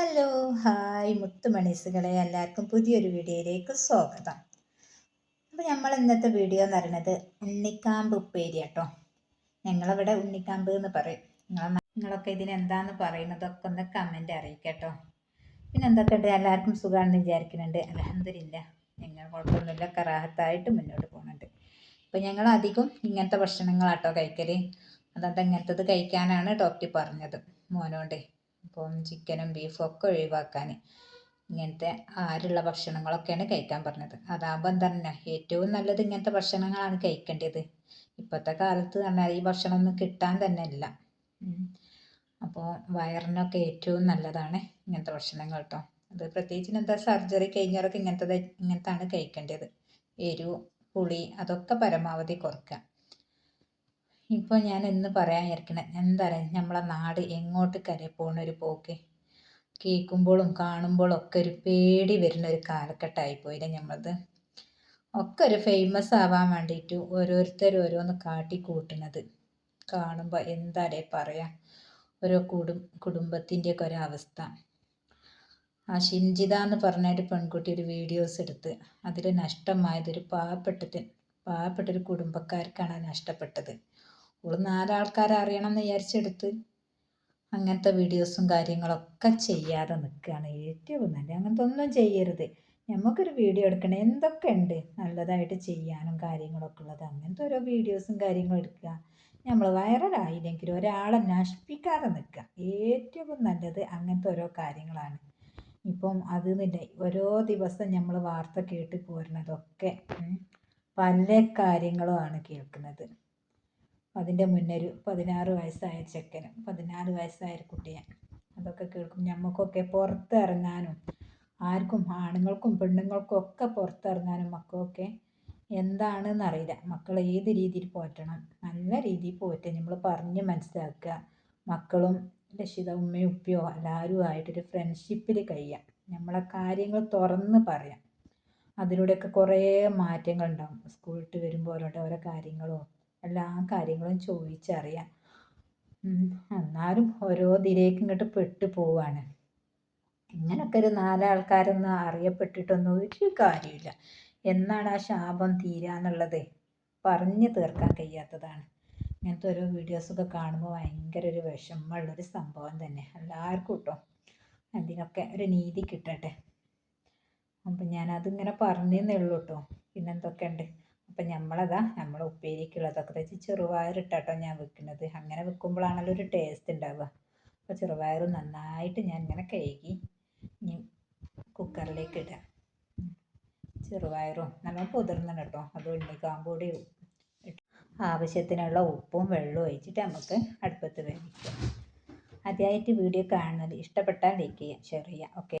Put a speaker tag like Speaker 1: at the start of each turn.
Speaker 1: Hello hi മുത്തുമണീസുകളെ എല്ലാവർക്കും പുതിയൊരു വീഡിയോയിലേക്ക് സ്വാഗതം. അപ്പോൾ നമ്മൾ ഇന്നത്തെ വീഡിയോ എന്ന് പറയുന്നത് ഉണ്ണിക്കാമ്പ് ഉപ്പേരി കേട്ടോ. ഞങ്ങളിവിടെ ഉണ്ണിക്കാമ്പ് എന്ന് പറയും. നിങ്ങൾ നിങ്ങളൊക്കെ ഇതിനെന്താന്ന് പറയുന്നതൊക്കെ ഒന്ന് കമന്റ് അറിയിക്കട്ടോ പിന്നെ എന്തൊക്കെ ഉണ്ട് എല്ലാവർക്കും സുഖമാണെന്ന് വിചാരിക്കുന്നുണ്ട്. അലഹമില്ല ഞങ്ങൾ കുഴപ്പമൊന്നുമില്ല. കറാഹത്തായിട്ട് മുന്നോട്ട് പോകുന്നുണ്ട്. അപ്പോൾ ഞങ്ങൾ അധികം ഇങ്ങനത്തെ ഭക്ഷണങ്ങളാട്ടോ കഴിക്കൽ അതുകൊണ്ട് ഇങ്ങനത്തത് കഴിക്കാനാണ് ഡോക്ടർ പറഞ്ഞത് മോനോണ്ടേ. അപ്പം ചിക്കനും ബീഫും ഒക്കെ ഒഴിവാക്കാൻ. ഇങ്ങനത്തെ ആരുള്ള ഭക്ഷണങ്ങളൊക്കെയാണ് കഴിക്കാൻ പറഞ്ഞത്. അതാകുമ്പോൾ തന്നെ ഏറ്റവും നല്ലത് ഇങ്ങനത്തെ ഭക്ഷണങ്ങളാണ് കഴിക്കേണ്ടത്. ഇപ്പോഴത്തെ കാലത്ത് പറഞ്ഞാൽ ഈ ഭക്ഷണമൊന്നും കിട്ടാൻ തന്നെ ഇല്ല. അപ്പോൾ വയറിനൊക്കെ ഏറ്റവും നല്ലതാണ് ഇങ്ങനത്തെ ഭക്ഷണങ്ങൾ കേട്ടോ അത് പ്രത്യേകിച്ച് എന്താ സർജറി കഴിഞ്ഞവരൊക്കെ ഇങ്ങനത്തെ ഇങ്ങനത്താണ് കഴിക്കേണ്ടത്. എരിവ് പുളി അതൊക്കെ പരമാവധി കുറയ്ക്കുക ഇപ്പോൾ ഞാൻ ഇന്ന് പറയാൻ ഇരിക്കണേ എന്താ പറയുക നമ്മളെ നാട് എങ്ങോട്ട് കരെ പോണ ഒരു പോക്ക്. കേൾക്കുമ്പോഴും കാണുമ്പോഴും ഒക്കെ ഒരു പേടി വരുന്ന ഒരു കാലഘട്ടമായി പോയില്ലേ നമ്മളത് ഒക്കെ ഒരു ഫേമസ് ആവാൻ വേണ്ടിയിട്ട് ഓരോരുത്തർ ഓരോന്ന് കാട്ടി കൂട്ടുന്നത് കാണുമ്പോൾ എന്താലേ പറയാ? ഓരോ കുടും കുടുംബത്തിന്റെയൊക്കെ ഒരവസ്ഥ ആ ഷിൻജിത എന്ന് പറഞ്ഞ ഒരു പെൺകുട്ടി ഒരു വീഡിയോസ് എടുത്ത് അതിൽ നഷ്ടമായത് ഒരു പാവപ്പെട്ടത് പാവപ്പെട്ടൊരു കുടുംബക്കാർക്കാണ് നഷ്ടപ്പെട്ടത്. ഓൾ നാലാൾക്കാരെ അറിയണം എന്ന് വിചാരിച്ചെടുത്ത് അങ്ങനത്തെ വീഡിയോസും കാര്യങ്ങളൊക്കെ ചെയ്യാതെ നിൽക്കുകയാണ് ഏറ്റവും നല്ലത്. അങ്ങനത്തെ ഒന്നും ചെയ്യരുത്. നമുക്കൊരു വീഡിയോ എടുക്കണം. എന്തൊക്കെ ഉണ്ട് നല്ലതായിട്ട് ചെയ്യാനും കാര്യങ്ങളൊക്കെ ഉള്ളത്. അങ്ങനത്തെ ഓരോ വീഡിയോസും കാര്യങ്ങളും എടുക്കുക. നമ്മൾ വൈറലായില്ലെങ്കിൽ ഒരാളെ നശിപ്പിക്കാതെ നിൽക്കുക ഏറ്റവും നല്ലത് അങ്ങനത്തെ ഓരോ കാര്യങ്ങളാണ്. ഇപ്പം അത് നിന്നില്ല ഓരോ ദിവസം നമ്മൾ വാർത്ത കേട്ട് പോരുന്നതൊക്കെ പല കാര്യങ്ങളുമാണ് കേൾക്കുന്നത്. അതിന്റെ മുന്നേ ഒരു പതിനാറ് വയസ്സായ ചെക്കനും പതിനാല് വയസ്സായ ഒരു കുട്ടിയെ. അതൊക്കെ കേൾക്കും. നമുക്കൊക്കെ പുറത്തിറങ്ങാനും ആർക്കും ആണുങ്ങൾക്കും പെണ്ണുങ്ങൾക്കും ഒക്കെ പുറത്തിറങ്ങാനും മക്കളൊക്കെ എന്താണെന്ന് അറിയില്ല. മക്കളെ ഏത് രീതിയിൽ പോറ്റണം? നല്ല രീതിയിൽ പോറ്റുക നമ്മൾ പറഞ്ഞ് മനസ്സിലാക്കുക. മക്കളും രക്ഷിത ഉമ്മയും ഉപ്പയോ എല്ലാവരും ആയിട്ടൊരു ഫ്രണ്ട്ഷിപ്പിൽ കഴിയാം നമ്മളെ കാര്യങ്ങൾ തുറന്ന് പറയാം. അതിലൂടെയൊക്കെ കുറേ മാറ്റങ്ങൾ ഉണ്ടാകും സ്കൂൾ വരുമ്പോൾ ഓരോ കാര്യങ്ങളോ എല്ലാ കാര്യങ്ങളും ചോദിച്ചറിയാം എന്നാലും ഓരോ ഇതിലേക്ക് ഇങ്ങോട്ട് പെട്ട് പോവാണ്. ഇങ്ങനൊക്കെ ഒരു നാലാൾക്കാരൊന്നും അറിയപ്പെട്ടിട്ടൊന്നും ഒരു കാര്യമില്ല എന്നാണ് ആ ശാപം തീരാന്നുള്ളത്? പറഞ്ഞു തീർക്കാൻ കഴിയാത്തതാണ്. ഇങ്ങനത്തെ ഓരോ വീഡിയോസൊക്കെ കാണുമ്പോൾ ഭയങ്കര ഒരു വിഷമമുള്ളൊരു സംഭവം തന്നെ. എല്ലാവർക്കും കേട്ടോ അതിനൊക്കെ ഒരു നീതി കിട്ടട്ടെ. അപ്പം ഞാനതിങ്ങനെ പറഞ്ഞേ ഉള്ളൂ കേട്ടോ പിന്നെന്തൊക്കെയുണ്ട്? അപ്പം നമ്മളതാ നമ്മൾ ഉപ്പേരിക്കുള്ളതൊക്കെ തയ്ച്ച് ചെറുപയറിട്ടാട്ടോ ഞാൻ വെക്കുന്നത്. അങ്ങനെ വെക്കുമ്പോഴാണല്ലോ ഒരു ടേസ്റ്റ് ഉണ്ടാവുക അപ്പോൾ ചെറുപയർ നന്നായിട്ട് ഞാൻ ഇങ്ങനെ കഴുകി ഇനി കുക്കറിലേക്ക് ഇടാം. ചെറുപയറും നമ്മൾ കുതിർന്നു കേട്ടോ അത് ഉണ്ണിക്കാമ്പൂടി ആവശ്യത്തിനുള്ള ഉപ്പും വെള്ളവും ഒഴിച്ചിട്ട് നമുക്ക് അടുപ്പത്ത് വേവിക്കാം. ആദ്യമായിട്ട് വീഡിയോ കാണുന്നത് ഇഷ്ടപ്പെട്ടാൽ ലൈക്ക് ചെയ്യാം ഷെയർ ചെയ്യാം ഓക്കെ